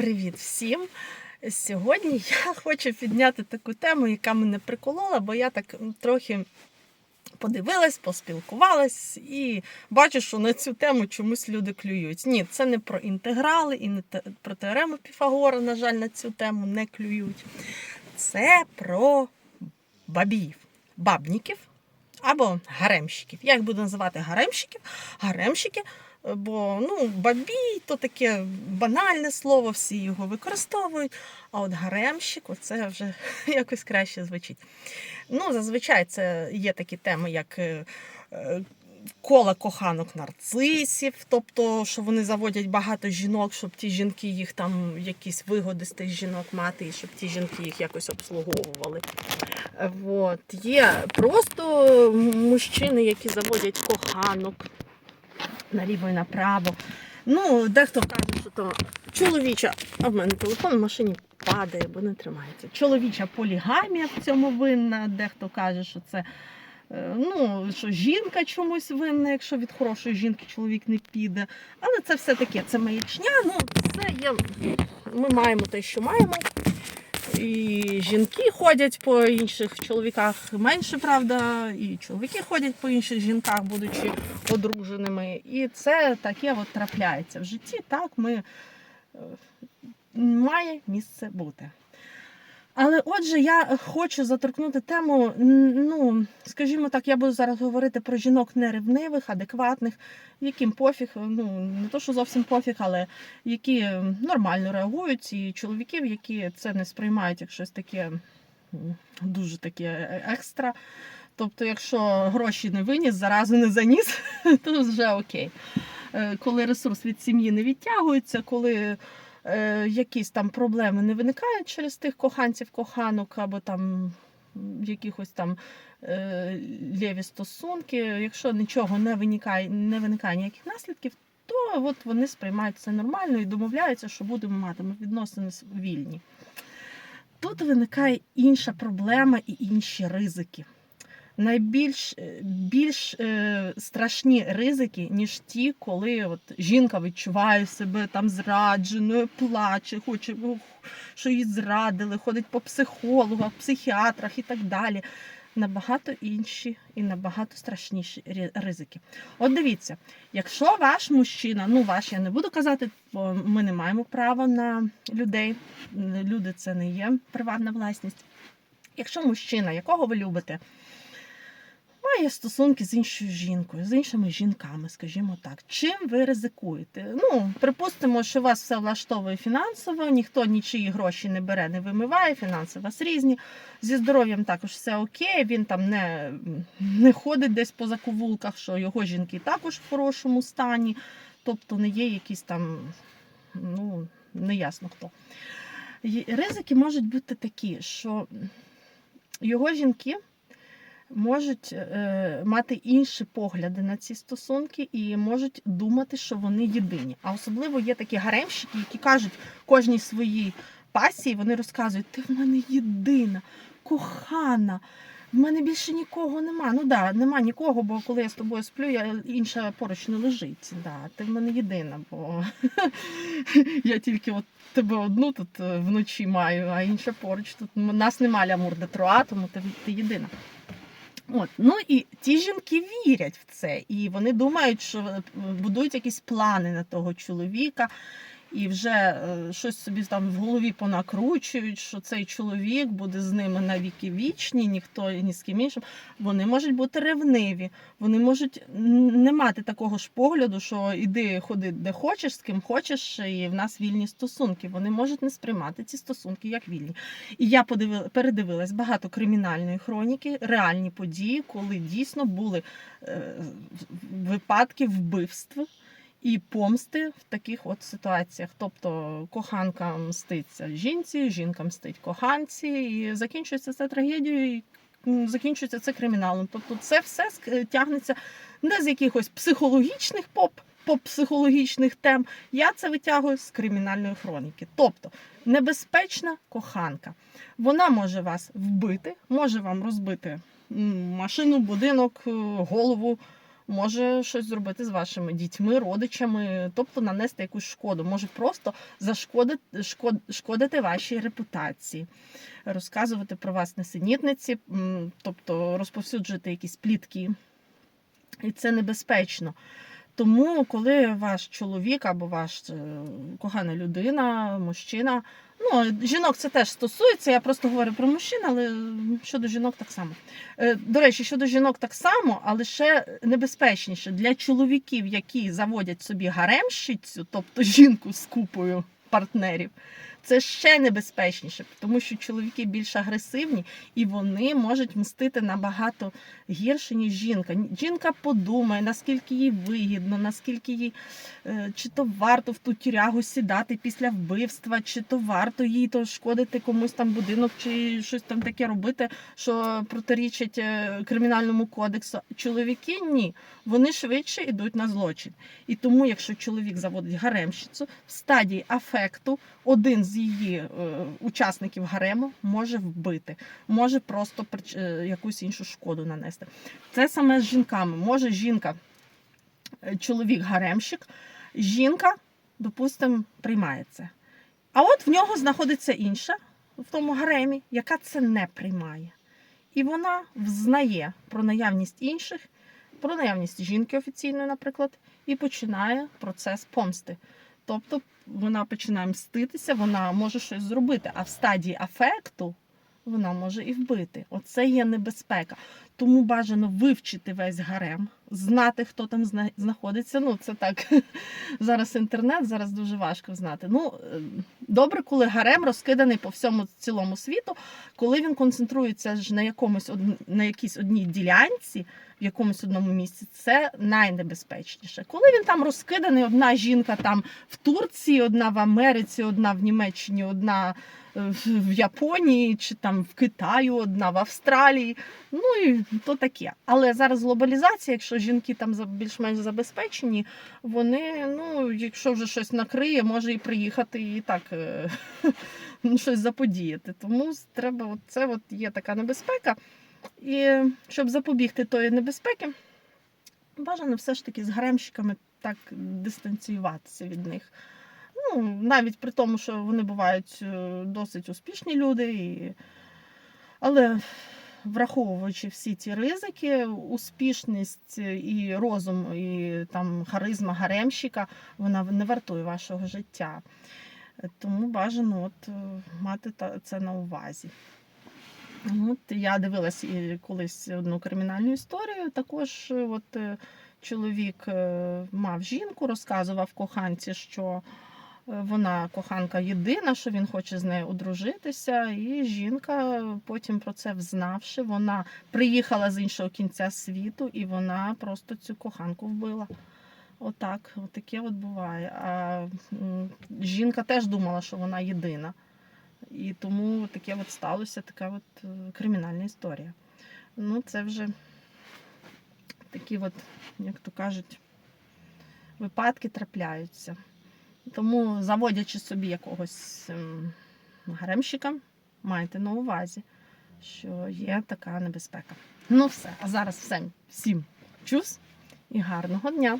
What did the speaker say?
Привіт всім! Сьогодні я хочу підняти таку тему, яка мене приколола, бо я так трохи подивилась, поспілкувалась і бачу, що на цю тему чомусь люди клюють. Ні, це не про інтеграли і не про теорему Піфагора, на жаль, на цю тему не клюють. Це про бабіїв, бабніків або гаремщиків. Я їх буду називати гаремщиків, гаремщики. Бо ну, бабій то таке банальне слово, всі його використовують. А от гаремщик, це вже якось краще звучить. Ну, зазвичай це є такі теми, як е, е, кола коханок нарцисів, тобто, що вони заводять багато жінок, щоб ті жінки їх там якісь вигоди з тих жінок мати, і щоб ті жінки їх якось обслуговували. Е, От. Є просто мужчини, які заводять коханок наліво і направо. Ну, дехто каже, що то чоловіча, а в мене телефон в машині падає, бо не тримається. Чоловіча полігамія в цьому винна. Дехто каже, що це е, ну, що жінка чомусь винна, якщо від хорошої жінки чоловік не піде. Але це все таке, це маячня. Ну, це є. Ми маємо те, що маємо. І жінки ходять по інших чоловіках менше, правда, і чоловіки ходять по інших жінках, будучи одруженими. І це таке от трапляється в житті. Так ми е, має місце бути. Але отже, я хочу заторкнути тему. Ну, скажімо так, я буду зараз говорити про жінок неревнивих, адекватних, яким пофіг, ну не то, що зовсім пофіг, але які нормально реагують, і чоловіків, які це не сприймають як щось таке дуже таке екстра. Тобто, якщо гроші не виніс, заразу не заніс, то вже окей. Е, Коли ресурс від сім'ї не відтягується, коли е, якісь там проблеми не виникають через тих коханців, коханок або там якихось там е, лєві стосунки. Якщо нічого не виникає, не виникає ніяких наслідків, то от вони сприймають це нормально і домовляються, що будемо мати відносини вільні. Тут виникає інша проблема і інші ризики. Найбільш е, більш е, страшні ризики, ніж ті, коли от жінка відчуває себе там зрадженою, плаче, хоче, що її зрадили, ходить по психологах, психіатрах і так далі. Набагато інші і набагато страшніші ризики. От дивіться, якщо ваш мужчина, ну ваш я не буду казати, бо ми не маємо права на людей. Люди це не є приватна власність. Якщо мужчина, якого ви любите, має стосунки з іншою жінкою, з іншими жінками, скажімо так. Чим ви ризикуєте? Ну, припустимо, що вас все влаштовує фінансово, ніхто нічиї гроші не бере, не вимиває, фінанси у вас різні. Зі здоров'ям також все окей, він там не, не ходить десь по закувулках, що його жінки також в хорошому стані, тобто не є якісь там, ну, неясно хто. Ризики можуть бути такі, що його жінки можуть е, мати інші погляди на ці стосунки і можуть думати, що вони єдині. А особливо є такі гаремщики, які кажуть кожній своїй пасії, вони розказують, ти в мене єдина, кохана. В мене більше нікого нема. Ну да, нема нікого, бо коли я з тобою сплю, я інша поруч не лежить. Да, ти в мене єдина, бо я тільки от тебе одну тут е, вночі маю, а інша поруч. Тут нас нема лямур де троа, тому ти, ти єдина. От. Ну і ті жінки вірять в це, і вони думають, що е, будують якісь плани на того чоловіка, і вже е, щось собі там в голові понакручують, що цей чоловік буде з ними на віки вічні, ніхто ні з ким іншим. Вони можуть бути ревниві, вони можуть не мати такого ж погляду, що іди ходи де хочеш, з ким хочеш, і в нас вільні стосунки. Вони можуть не сприймати ці стосунки як вільні. І я подивила, передивилась багато кримінальної хроніки, реальні події, коли дійсно були е, випадки вбивств і помсти в таких от ситуаціях. Тобто коханка мститься жінці, жінка мстить коханці, і закінчується це трагедією. Закінчується це криміналом. Тобто це все тягнеться не з якихось психологічних поп, поп-психологічних тем. Я це витягую з кримінальної хроніки. Тобто небезпечна коханка. Вона може вас вбити, може вам розбити машину, будинок, е, голову, може щось зробити з вашими дітьми, родичами, тобто нанести якусь шкоду, може просто зашкодити шкод, шкодити вашій репутації, розказувати про вас несенітниці, тобто розповсюджувати якісь плітки. І це небезпечно. Тому, коли ваш чоловік або ваш е, кохана людина, мужчина, ну жінок це теж стосується, я просто говорю про мужчин, але щодо жінок так само. Е, До речі, щодо жінок так само, але ще небезпечніше для чоловіків, які заводять собі гаремщицю, тобто жінку з купою партнерів. Це ще небезпечніше, тому що чоловіки більш агресивні і вони можуть мстити набагато гірше, ніж жінка. Жінка подумає, наскільки їй вигідно, наскільки їй е, чи то варто в ту тюрягу сідати після вбивства, чи то варто їй то шкодити комусь там будинок, чи щось там таке робити, що протирічить е, кримінальному кодексу. Чоловіки ні, вони швидше йдуть на злочин. І тому, якщо чоловік заводить гаремщицю, в стадії афекту один з її е, учасників гарему може вбити, може просто е, якусь іншу шкоду нанести. Це саме з жінками. Може жінка, е, чоловік гаремщик, жінка, допустимо, приймає це. А от в нього знаходиться інша в тому гаремі, яка це не приймає. І вона взнає про наявність інших, про наявність жінки офіційної, наприклад, і починає процес помсти. Тобто вона починає мститися, вона може щось зробити, а в стадії афекту вона може і вбити. Оце є небезпека. Тому бажано вивчити весь гарем, знати, хто там зна- знаходиться. Ну, це так. Зараз інтернет, зараз дуже важко знати. Ну, е, добре, коли гарем розкиданий по всьому цілому світу, коли він концентрується ж на якомусь на якійсь одній ділянці, в якомусь одному місці, це найнебезпечніше. Коли він там розкиданий, одна жінка там в Турції, одна в Америці, одна в Німеччині, одна в- Японії, чи там в Китаю, одна в Австралії. Ну і то таке. Але зараз глобалізація, якщо жінки там більш-менш забезпечені, вони, ну, якщо вже щось накриє, може і приїхати і так е, щось заподіяти. Тому треба, от це от є така небезпека. І щоб запобігти тої небезпеки, бажано все ж таки з гаремщиками так дистанціюватися від них. Ну, навіть при тому, що вони бувають е, досить успішні люди, і... але враховуючи всі ці ризики, успішність і розум, і там харизма гаремщика, вона не вартує вашого життя. Тому бажано от, е, мати це на увазі. От я дивилась колись одну кримінальну історію. Також е, от е, чоловік е, мав жінку, розказував коханці, що е, вона коханка єдина, що він хоче з нею одружитися. І жінка, потім про це взнавши, вона приїхала з іншого кінця світу, і вона просто цю коханку вбила. Отак, от таке от буває. А жінка теж думала, що вона єдина. І тому таке от сталося, така от е, кримінальна історія. Ну, це вже такі, от, як то кажуть, випадки трапляються. Тому, заводячи собі якогось ем, гаремщика, майте на увазі, що є така небезпека. Ну все, а зараз всім, всім чус і гарного дня!